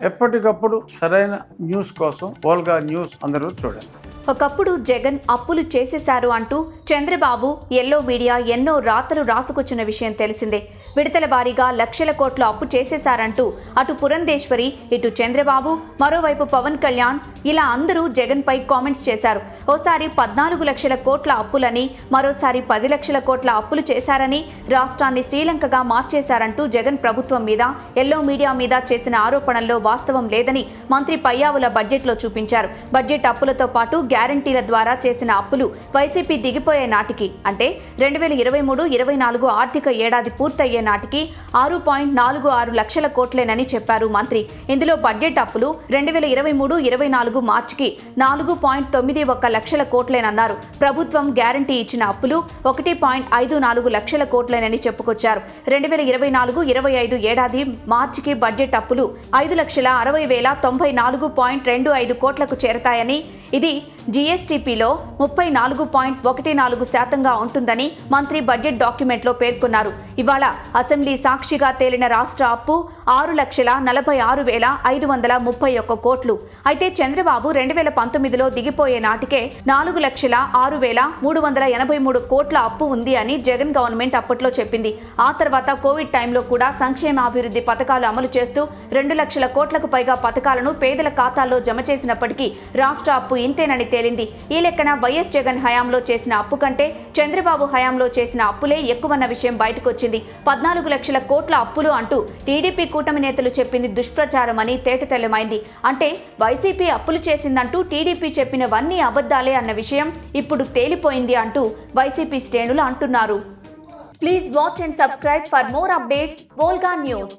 ఎప్పటికప్పుడు సరైన న్యూస్ కోసం ఓల్గా న్యూస్ అందరూ చూడండి. ఒకప్పుడు జగన్ అప్పులు చేసేశారు అంటూ చంద్రబాబు ఎల్లో మీడియా ఎన్నో రాతలు రాసుకొచ్చిన విషయం తెలిసిందే. విడతల వారీగా లక్షల కోట్ల అప్పు చేసేశారంటూ అటు పురంధేశ్వరి ఇటు చంద్రబాబు మరోవైపు పవన్ కళ్యాణ్ ఇలా అందరూ జగన్ పై కామెంట్స్ చేశారు. ఓసారి పద్నాలుగు లక్షల కోట్ల అప్పులని మరోసారి పది లక్షల కోట్ల అప్పులు చేశారని రాష్ట్రాన్ని శ్రీలంకగా మార్చేశారంటూ జగన్ ప్రభుత్వం మీద ఎల్లో మీడియా మీద చేసిన ఆరోపణల్లో వాస్తవం లేదని మంత్రి పయ్యావుల బడ్జెట్లో చూపించారు. బడ్జెట్ అప్పులతో పాటు గ్యారంటీల ద్వారా చేసిన అప్పులు వైసీపీ దిగిపోయే నాటికి అంటే రెండు వేల ఇరవై మూడు ఇరవై నాలుగు ఆర్థిక ఏడాది పూర్తయ్యే నాటికి ఆరు పాయింట్ నాలుగు ఆరు లక్షల కోట్లేనని చెప్పారు మంత్రి. ఇందులో బడ్జెట్ అప్పులు రెండు వేల ఇరవై మూడు ఇరవై నాలుగు మార్చికి నాలుగు పాయింట్ తొమ్మిది ఒక్క లక్షల కోట్లేనన్నారు. ప్రభుత్వం గ్యారంటీ ఇచ్చిన అప్పులు ఒకటి పాయింట్ ఐదు నాలుగు లక్షల కోట్లేనని చెప్పుకొచ్చారు. రెండు వేల ఇరవై నాలుగు ఇరవై ఐదు ఏడాది మార్చికి బడ్జెట్ అప్పులు ఐదు లక్షల అరవై వేల తొంభై నాలుగు పాయింట్ రెండు ఐదు కోట్లకు చేరతాయని ఇది జీఎస్టీపీలో ముప్పై నాలుగు పాయింట్ ఒకటి నాలుగు శాతంగా ఉంటుందని మంత్రి బడ్జెట్ డాక్యుమెంట్లో పేర్కొన్నారు. ఇవాళ అసెంబ్లీ సాక్షిగా తేలిన రాష్ట్ర అప్పు ఆరు లక్షల నలభై ఆరు వేల ఐదు వందల ముప్పై ఒక్క కోట్లు. అయితే చంద్రబాబు రెండు వేల పంతొమ్మిదిలో దిగిపోయే నాటికే నాలుగు లక్షల ఆరు వేల మూడు వందల ఎనభై మూడు కోట్ల అప్పు ఉంది అని జగన్ గవర్నమెంట్ అప్పట్లో చెప్పింది. ఆ తర్వాత కోవిడ్ టైంలో కూడా సంక్షేమాభివృద్ధి పథకాలు అమలు చేస్తూ రెండు లక్షల కోట్లకు పైగా పథకాలను పేదల ఖాతాల్లో జమ చేసినప్పటికీ రాష్ట్ర అప్పు ఇంతేనని తేలింది. ఈ లెక్కన వైఎస్ జగన్ హయాంలో చేసిన అప్పు కంటే చంద్రబాబు హయాంలో చేసిన అప్పులే ఎక్కువన్న విషయం బయటకొచ్చింది. పద్నాలుగు లక్షల కోట్ల అప్పులు అంటూ టీడీపీ కూటమి నేతలు చెప్పింది దుష్ప్రచారం అని తేటతెల్లమైంది. అంటే వైసీపీ అప్పులు చేసిందంటూ టీడీపీ చెప్పినవన్నీ అబద్ధాలే అన్న విషయం ఇప్పుడు తేలిపోయింది అంటూ వైసీపీ శ్రేణులు అంటున్నారు. Please watch and subscribe for more updates Volga news